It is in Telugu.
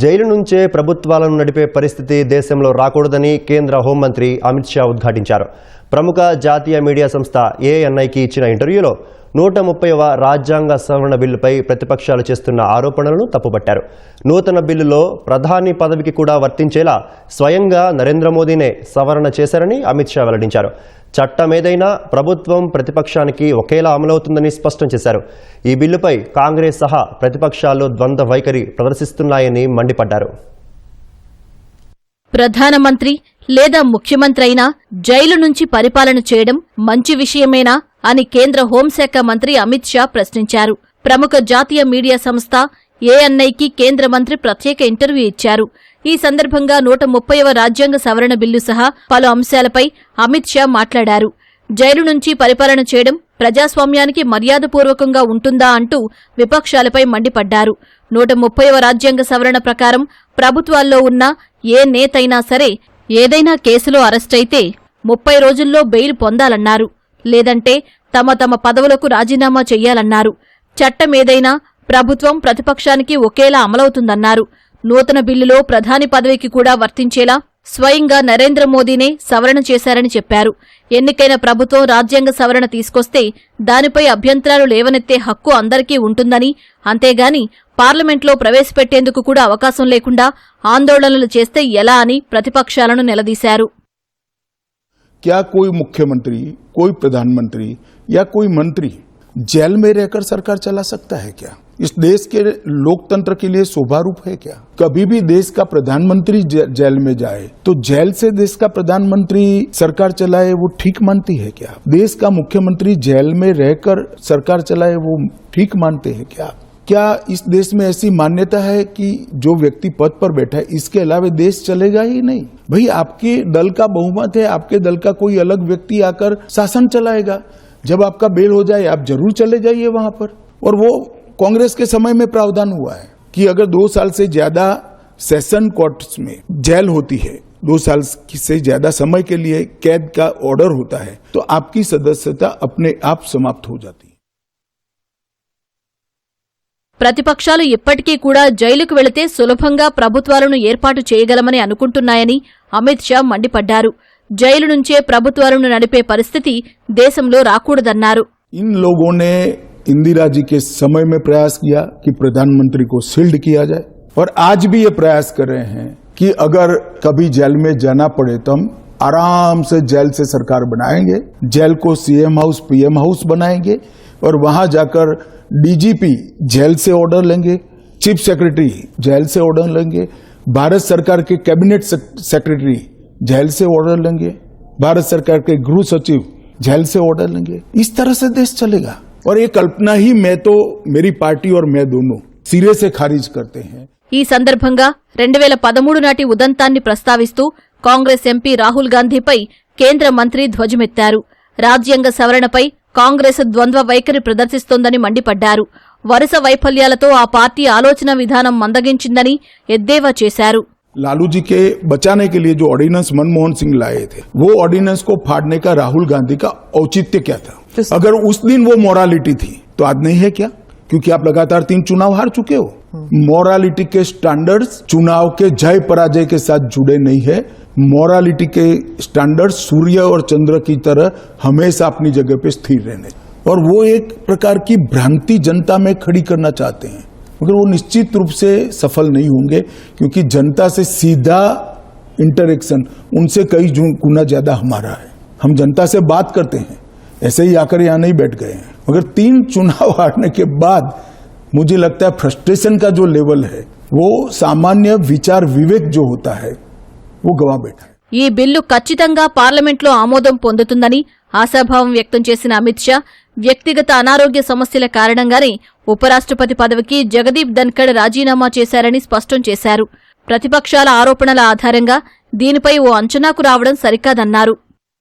జైలు నుంచే ప్రభుత్వాలను నడిపే పరిస్థితి దేశంలో రాకూడదని కేంద్ర హోంమంత్రి అమిత్ షా ఉద్ఘాటించారు. ప్రముఖ జాతీయ మీడియా సంస్థ ఏఎన్ఐకి ఇచ్చిన ఇంటర్వ్యూలో నూట ముప్పైవ రాజ్యాంగ సవరణ బిల్లుపై ప్రతిపక్షాలు చేస్తున్న ఆరోపణలను తప్పుపట్టారు. నూతన బిల్లులో ప్రధాని పదవికి కూడా వర్తించేలా స్వయంగా నరేంద్ర మోదీనే సవరణ చేశారని అమిత్ షా వెల్లడించారు. చట్టం ఏదైనా ప్రభుత్వం ప్రతిపక్షానికి ఒకేలా అమలవుతుందని స్పష్టం చేశారు. ఈ బిల్లుపై కాంగ్రెస్ సహా ప్రతిపక్షాలు ద్వంద్వ వైఖరి ప్రదర్శిస్తున్నాయని మండిపడ్డారు. ప్రధానమంత్రి లేదా ముఖ్యమంత్రి అయినా జైలు నుంచి పరిపాలన చేయడం మంచి విషయమేనా? అని కేంద్ర హోంశాఖ మంత్రి అమిత్ షా ప్రశ్నించారు. ప్రముఖ జాతీయ మీడియా సంస్థ ఏఎన్ఐకి కేంద్ర మంత్రి ప్రత్యేక ఇంటర్వ్యూ ఇచ్చారు. ఈ సందర్భంగా నూట ముప్పైవ రాజ్యాంగ సవరణ బిల్లు సహా పలు అంశాలపై అమిత్ షా మాట్లాడారు. జైలు నుంచి పరిపాలన చేయడం ప్రజాస్వామ్యానికి మర్యాదపూర్వకంగా ఉంటుందా అంటూ విపక్షాలపై మండిపడ్డారు. నూట ముప్పైవ రాజ్యాంగ సవరణ ప్రకారం ప్రభుత్వాల్లో ఉన్న ఏ నేతైనా సరే ఏదైనా కేసులో అరెస్టైతే ముప్పై రోజుల్లో బెయిల్ పొందాలన్నారు. లేదంటే తమ తమ పదవులకు రాజీనామా చెయ్యాలన్నారు. చట్టం ఏదైనా ప్రభుత్వం ప్రతిపక్షానికి ఒకేలా అమలవుతుందన్నారు. నూతన బిల్లులో ప్రధాని పదవికి కూడా వర్తించేలా స్వయంగా నరేంద్ర మోదీనే సవరణ చేశారని చెప్పారు. ఎన్నికైన ప్రభుత్వం రాజ్యాంగ సవరణ తీసుకొస్తే దానిపై అభ్యంతరాలు లేవనెత్తే హక్కు అందరికీ ఉంటుందని అంతేగాని పార్లమెంట్లో ప్రవేశపెట్టేందుకు కూడా అవకాశం లేకుండా ఆందోళనలు చేస్తే ఎలా అని ప్రతిపక్షాలను నిలదీశారు. क्या कोई मुख्यमंत्री, कोई प्रधानमंत्री या कोई मंत्री जेल में रहकर सरकार चला सकता है क्या? इस देश के लोकतंत्र के लिए शोभा रूप है क्या? कभी भी देश का प्रधानमंत्री जेल में जाए तो जेल से देश का प्रधानमंत्री सरकार चलाए वो ठीक मानती है क्या? देश का मुख्यमंत्री जेल में रहकर सरकार चलाए वो ठीक मानते हैं क्या क्या इस देश में ऐसी मान्यता है कि जो व्यक्ति पद पर बैठा है, इसके अलावा देश चलेगा ही नहीं? भाई, आपके दल का बहुमत है, आपके दल का कोई अलग व्यक्ति आकर शासन चलाएगा। जब आपका बेल हो जाए, आप ज़रूर चले जाइए वहाँ पर। और वो कांग्रेस के समय में प्रावधान हुआ है कि अगर दो साल से ज़्यादा सेशन कोर्ट्स में जेल होती है, दो साल से ज़्यादा समय के लिए कैद का ऑर्डर होता है तो आपकी सदस्यता अपने आप समाप्त हो जाती है। ప్రతిపక్షాలు ఇప్పటికీ కూడా జైలుకు వెళితే సులభంగా ప్రభుత్వాలను ఏర్పాటు చేయగలమని అనుకుంటున్నాయని అమిత్ షా మండిపడ్డారు జైలు నుంచే ప్రభుత్వాలను నడిపే పరిస్థితి దేశంలో రాకూడదన్నారు इन लोगों ने इंदिरा जी के समय में प्रयास किया कि प्रधानमंत्री को सील्ड किया जाए और आज भी ये प्रयास कर रहे हैं कि अगर कभी जेल में जाना पड़े तो हम आराम से जेल से सरकार बनाएंगे जेल को सीएम हाउस पीएम हाउस बनाएंगे और वहां जाकर डीजीपी जेल से ऑर्डर लेंगे चीफ सेक्रेटरी जेल से ऑर्डर लेंगे भारत सरकार के कैबिनेट सेक्रेटरी जेल से ऑर्डर लेंगे भारत सरकार के गृह सचिव जेल से ऑर्डर लेंगे इस तरह से देश चलेगा और ये कल्पना ही मैं तो मेरी पार्टी और मैं दोनों सिरे से खारिज करते हैं ఈ సందర్భంగా రెండు వేల పదమూడు నాటి ఉదంతాన్ని ప్రస్తావిస్తూ కాంగ్రెస్ ఎంపీ రాహుల్ గాంధీపై కేంద్ర మంత్రి ధ్వజమెత్తారు రాజ్యాంగ సవరణపై కాంగ్రెస్ ద్వంద్వ వైఖరి ప్రదర్శిస్తోందని మండిపడ్డారు వరుస వైఫల్యాలతో ఆ పార్టీ ఆలోచన విధానం మందగించిందని ఎద్దేవా చేశారు लालू जी के बचाने के लिए जो ऑर्डिनेंस मनमोहन सिंह लाए थे वो ऑर्डिनेंस को फाड़ने का राहुल गांधी का औचित्य क्या था अगर उस दिन वो मोरालिटी थी तो आज नहीं है क्या क्योंकि आप लगातार तीन चुनाव हार चुके हो मोरालिटी के स्टैंडर्ड्स चुनाव के जय पराजय के साथ जुड़े नहीं है मोरालिटी के स्टैंडर्ड सूर्य और चंद्र की तरह हमेशा अपनी जगह पे स्थिर रहने। और वो एक प्रकार की भ्रांति जनता में खड़ी करना चाहते हैं। मगर वो निश्चित रूप से सफल नहीं होंगे, क्योंकि जनता से सीधा इंटरेक्शन उनसे कई गुना ज़्यादा हमारा है। हम जनता से बात करते हैं, ऐसे ही आकर यहाँ नहीं बैठ गए हैं। मगर तीन चुनाव हारने के बाद मुझे लगता है फ्रस्ट्रेशन का जो लेवल है, वो सामान्य विचार विवेक जो होता है वो गवा बैठा है ఈ బిల్లు ఖచ్చితంగా పార్లమెంట్లో ఆమోదం పొందుతుందని ఆశాభావం వ్యక్తం చేసిన అమిత్ షా వ్యక్తిగత అనారోగ్య సమస్యల కారణంగానే ఉపరాష్ట్రపతి పదవికి జగదీప్ ధన్కడ్ రాజీనామా చేశారని స్పష్టం చేశారు ప్రతిపక్షాల ఆరోపణల ఆధారంగా దీనిపై ఓ అంచనాకు రావడం సరికాదన్నారు